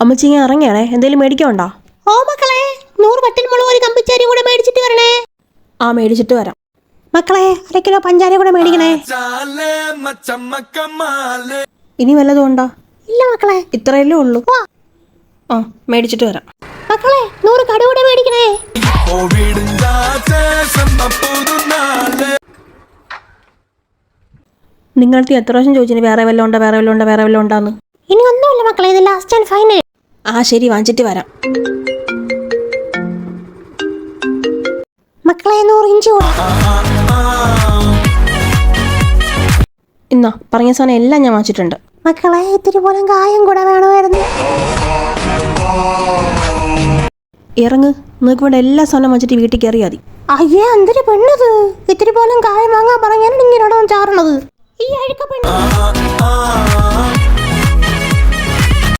അമ്മച്ചി ഞാൻ ഇറങ്ങിയാണേ? എന്തെങ്കിലും മേടിക്കണ്ടോ ഓ മക്കളെ നൂറ് വട്ടിൽ മുളക് ഒരു കമ്പിച്ചാരി കൂടെ മേടിച്ചിട്ട് വരണേ. ആ മേടിച്ചിട്ട് വരാം. മക്കളെ അര കിലോ പഞ്ചാര കൂടെ മേടിക്കണേ. ഇനി വല്ലതും ഉണ്ടോ? ഇല്ല മക്കളെ. ഇത്രയല്ലേ ഉള്ളൂ. ആ മേടിച്ചിട്ട് വരാം. മക്കളെ നൂറ് കട കൂടെ മേടിക്കണേ. നിങ്ങളടുത്ത് എത്ര പ്രാവശ്യം ചോദിച്ചിന്? വേറെ വല്ലതും ഉണ്ടോ? വേറെ വല്ലതും ഉണ്ടോ? വേറെ വല്ലതും ഉണ്ടാന്ന്? ഇനി ഒന്നുമില്ല മക്കളെ ഇത് ലാസ്റ്റ് ആൻഡ് ഫൈനൽ ആ ശരി വാങ്ങിച്ചിട്ട് വരാം. മക്കളെ നൂറ് ഇഞ്ചി കൂടെ ഇന്നാ പറഞ്ഞ സാധനം എല്ലാം ഞാൻ വാങ്ങിച്ചിട്ടുണ്ട്. മക്കളെ ഇത്തിരി പോലും കായം കൂടെ വേണമായിരുന്നു. ഇറങ്ങ് നിങ്ങൾക്ക് ഇവിടെ എല്ലാ സാധനം വാങ്ങിച്ചിട്ട് വീട്ടിൽ കയറിയാൽ മതി. അയ്യേ എന്തൊരു പെണ്ണത്? ഇത്തിരി പോലും കായം വാങ്ങാൻ പറഞ്ഞാണ് ഇങ്ങനെയാണോ ചാറണത്. ഈ അഴുക്ക പെണ്ണ്.